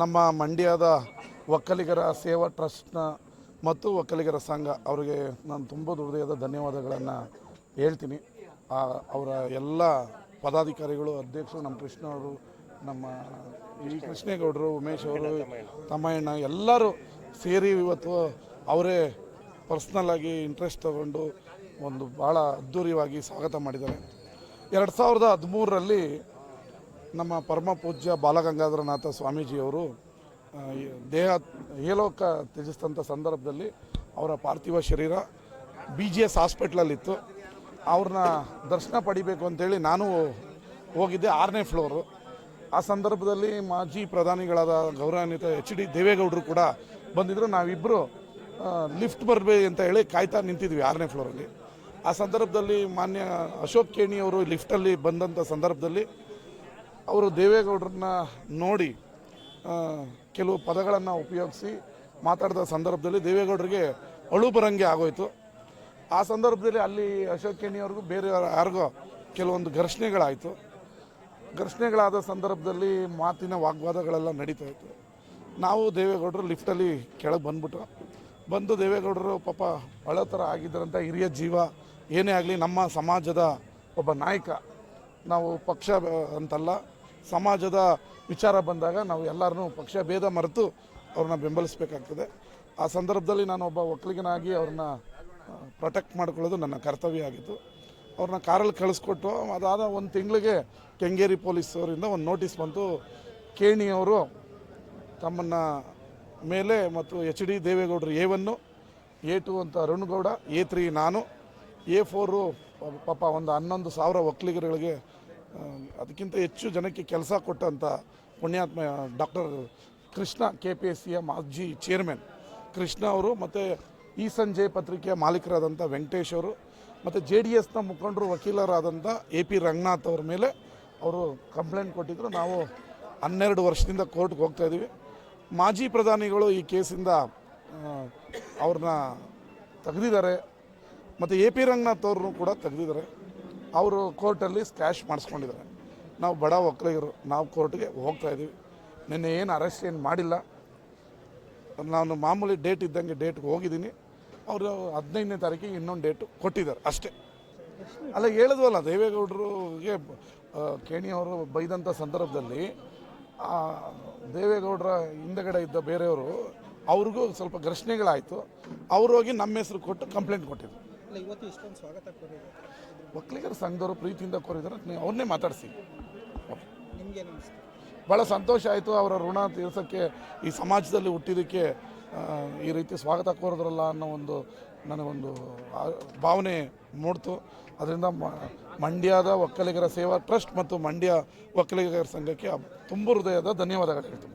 ನಮ್ಮ ಮಂಡ್ಯದ ಒಕ್ಕಲಿಗರ ಸೇವಾ ಟ್ರಸ್ಟ್ನ ಮತ್ತು ಒಕ್ಕಲಿಗರ ಸಂಘ, ಅವರಿಗೆ ನಾನು ತುಂಬ ಹೃದಯದ ಧನ್ಯವಾದಗಳನ್ನು ಹೇಳ್ತೀನಿ. ಅವರ ಎಲ್ಲ ಪದಾಧಿಕಾರಿಗಳು, ಅಧ್ಯಕ್ಷರು, ನಮ್ಮ ಕೃಷ್ಣ ಅವರು, ನಮ್ಮ ಈ ಕೃಷ್ಣೇಗೌಡರು, ಉಮೇಶ್ ಅವರು ತಮ್ಮಯ್ಯಣ್ಣ ಎಲ್ಲರೂ ಸೇರಿ ಇವತ್ತು ಅವರೇ ಪರ್ಸ್ನಲ್ ಆಗಿ ಇಂಟ್ರೆಸ್ಟ್ ತಗೊಂಡು ಒಂದು ಭಾಳ ಅದ್ಧೂರಿಯಾಗಿ ಸ್ವಾಗತ ಮಾಡಿದ್ದಾರೆ. ಎರಡು ಸಾವಿರದ ಹದಿಮೂರರಲ್ಲಿ ನಮ್ಮ ಪರಮ ಪೂಜ್ಯ ಬಾಲಗಂಗಾಧರನಾಥ ಸ್ವಾಮೀಜಿಯವರು ದೇಹ ಏಲೋಕ ತ್ಯಜಿಸಿದಂಥ ಸಂದರ್ಭದಲ್ಲಿ ಅವರ ಪಾರ್ಥಿವ ಶರೀರ ಬಿ ಜಿ ಎಸ್ ಹಾಸ್ಪಿಟ್ಲಲ್ಲಿತ್ತು. ಅವ್ರನ್ನ ದರ್ಶನ ಪಡಿಬೇಕು ಅಂತೇಳಿ ನಾನು ಹೋಗಿದ್ದೆ ಆರನೇ ಫ್ಲೋರು ಆ ಸಂದರ್ಭದಲ್ಲಿ ಮಾಜಿ ಪ್ರಧಾನಿಗಳಾದ ಗೌರವಾನ್ವಿತ ಎಚ್ ಡಿ ದೇವೇಗೌಡರು ಕೂಡ ಬಂದಿದ್ದರು ನಾವಿಬ್ಬರು ಲಿಫ್ಟ್ ಬರಬೇಕು ಅಂತ ಹೇಳಿ ಕಾಯ್ತಾ ನಿಂತಿದ್ವಿ ಆರನೇ ಫ್ಲೋರಲ್ಲಿ ಆ ಸಂದರ್ಭದಲ್ಲಿ ಮಾನ್ಯ ಅಶೋಕ್ ಕೇಣಿಯವರು ಲಿಫ್ಟಲ್ಲಿ ಬಂದಂಥ ಸಂದರ್ಭದಲ್ಲಿ ಅವರು ದೇವೇಗೌಡರನ್ನ ನೋಡಿ ಕೆಲವು ಪದಗಳನ್ನು ಉಪಯೋಗಿಸಿ ಮಾತಾಡಿದ ಸಂದರ್ಭದಲ್ಲಿ ದೇವೇಗೌಡರಿಗೆ ಅಳು ಬರಂಗೆ ಆಗೋಯ್ತು. ಆ ಸಂದರ್ಭದಲ್ಲಿ ಅಲ್ಲಿ ಅಶೋಕ್ ಕೆಣಿಯವ್ರಿಗೂ ಬೇರೆ ಯಾರಿಗೋ ಕೆಲವೊಂದು ಘರ್ಷಣೆಗಳಾಯಿತು. ಘರ್ಷಣೆಗಳಾದ ಸಂದರ್ಭದಲ್ಲಿ ಮಾತಿನ ವಾಗ್ವಾದಗಳೆಲ್ಲ ನಡೀತಾ ಇತ್ತು. ನಾವು ದೇವೇಗೌಡರು ಲಿಫ್ಟಲ್ಲಿ ಕೆಳಗೆ ಬಂದ್ಬಿಟ್ರು. ಬಂದು ದೇವೇಗೌಡರು ಪಾಪ ಅಳೋ ಥರ ಆಗಿದ್ದರಂಥ ಹಿರಿಯ ಜೀವ, ಏನೇ ಆಗಲಿ ನಮ್ಮ ಸಮಾಜದ ಒಬ್ಬ ನಾಯಕ, ನಾವು ಪಕ್ಷ ಅಂತಲ್ಲ ಸಮಾಜದ ವಿಚಾರ ಬಂದಾಗ ನಾವು ಎಲ್ಲರನ್ನೂ ಪಕ್ಷ ಭೇದ ಮರೆತು ಅವ್ರನ್ನ ಬೆಂಬಲಿಸಬೇಕಾಗ್ತದೆ. ಆ ಸಂದರ್ಭದಲ್ಲಿ ನಾನು ಒಬ್ಬ ಒಕ್ಕಲಿಗನಾಗಿ ಅವ್ರನ್ನ ಪ್ರೊಟೆಕ್ಟ್ ಮಾಡ್ಕೊಳ್ಳೋದು ನನ್ನ ಕರ್ತವ್ಯ ಆಗಿತ್ತು. ಅವ್ರನ್ನ ಕಾರಲ್ಲಿ ಕಳಿಸ್ಕೊಟ್ಟು, ಅದಾದ ಒಂದು ತಿಂಗಳಿಗೆ ಕೆಂಗೇರಿ ಪೊಲೀಸವರಿಂದ ಒಂದು ನೋಟಿಸ್ ಬಂತು. ಕೇಣಿಯವರು ತಮ್ಮನ್ನ ಮೇಲೆ ಮತ್ತು ಎಚ್ ಡಿ ದೇವೇಗೌಡರು ಎ ಒನ್ನು, ಎ ಟು ಅಂತ ಅರುಣ್ಗೌಡ ಎ ತ್ರೀ ನಾನು, ಎ ಫೋರು ಪಾಪ ಒಂದು ಹನ್ನೊಂದು ಸಾವಿರ ಒಕ್ಕಲಿಗರುಗಳಿಗೆ ಅದಕ್ಕಿಂತ ಹೆಚ್ಚು ಜನಕ್ಕೆ ಕೆಲಸ ಕೊಟ್ಟಂಥ ಪುಣ್ಯಾತ್ಮ doctor Krishna K P S ಸಿಯ ಮಾಜಿ ಚೇರ್ಮನ್ ಕೃಷ್ಣ ಅವರು ಮತ್ತು ಈ ಸಂಜೆ ಪತ್ರಿಕೆಯ ಮಾಲೀಕರಾದಂಥ ವೆಂಕಟೇಶ್ ಅವರು ಮತ್ತು ಜೆ ಡಿ ಎಸ್ನ ಮುಖಂಡರು ವಕೀಲರಾದಂಥ ಎ ಪಿ ರಂಗನಾಥ್ ಅವ್ರ ಮೇಲೆ ಅವರು ಕಂಪ್ಲೇಂಟ್ ಕೊಟ್ಟಿದ್ದರು ನಾವು ಹನ್ನೆರಡು ವರ್ಷದಿಂದ ಕೋರ್ಟ್ಗೆ ಹೋಗ್ತಾ ಇದ್ದೀವಿ ಮಾಜಿ ಪ್ರಧಾನಿಗಳು ಈ ಕೇಸಿಂದ ಅವ್ರನ್ನ ತೆಗೆದಿದ್ದಾರೆ. ಮತ್ತು ಎ ಪಿ ರಂಗನಾಥ್ ಅವ್ರನ್ನೂ ಕೂಡ ತೆಗೆದಿದ್ದಾರೆ. ಅವರು ಕೋರ್ಟಲ್ಲಿ ಸ್ಕ್ಯಾಶ್ ಮಾಡಿಸ್ಕೊಂಡಿದ್ದಾರೆ. ನಾವು ಬಡ ಒಕ್ಕಲಿಗರು, ನಾವು ಕೋರ್ಟ್ಗೆ ಹೋಗ್ತಾ ಇದ್ದೀವಿ. ನಿನ್ನೆ ಏನು ಅರೆಸ್ಟ್ ಏನು ಮಾಡಿಲ್ಲ. ನಾನು ಮಾಮೂಲಿ ಡೇಟ್ ಇದ್ದಂಗೆ ಡೇಟ್ಗೆ ಹೋಗಿದ್ದೀನಿ. ಅವರು ಹದಿನೈದನೇ ತಾರೀಕಿಗೆ ಇನ್ನೊಂದು ಡೇಟು ಕೊಟ್ಟಿದ್ದಾರೆ ಅಷ್ಟೇ. ಅಲ್ಲ, ಹೇಳಿದ್ವಲ್ಲ, ದೇವೇಗೌಡರಿಗೆ ಕೆಣಿ ಕೇಣಿಯವರು ಬೈದಂಥ ಸಂದರ್ಭದಲ್ಲಿ ದೇವೇಗೌಡರ ಹಿಂದಗಡೆ ಇದ್ದ ಬೇರೆಯವರು, ಅವ್ರಿಗೂ ಸ್ವಲ್ಪ ಘರ್ಷಣೆಗಳಾಯಿತು. ಅವ್ರು ಹೋಗಿ ನಮ್ಮ ಹೆಸರು ಕೊಟ್ಟು ಕಂಪ್ಲೇಂಟ್ ಕೊಟ್ಟಿದ್ರು. ಇವತ್ತು ಇಷ್ಟೊಂದು ಸ್ವಾಗತ ಕೋರಿದೆ ಒಕ್ಕಲಿಗರ ಸಂಘದವರು ಪ್ರೀತಿಯಿಂದ ಕೋರಿದ್ದಾರೆ ಅವ್ರನ್ನೇ ಮಾತಾಡಿಸಿ. ನಿಮ್ಗೆ ಅನಿಸ್ತು ಭಾಳ ಸಂತೋಷ ಆಯಿತು ಅವರ ಋಣ ತೀರ್ಸೋಕ್ಕೆ ಈ ಸಮಾಜದಲ್ಲಿ ಹುಟ್ಟಿದ್ದಕ್ಕೆ ಈ ರೀತಿ ಸ್ವಾಗತ ಕೋರಿದ್ರಲ್ಲ ಅನ್ನೋ ಒಂದು ನನಗೊಂದು ಭಾವನೆ ಮೂಡ್ತು. ಅದರಿಂದ ಮಂಡ್ಯದ ಒಕ್ಕಲಿಗರ ಸೇವಾ ಟ್ರಸ್ಟ್ ಮತ್ತು ಮಂಡ್ಯ ಒಕ್ಕಲಿಗರ ಸಂಘಕ್ಕೆ ತುಂಬ ಹೃದಯದ ಧನ್ಯವಾದಗಳು ಹೇಳ್ತೀನಿ.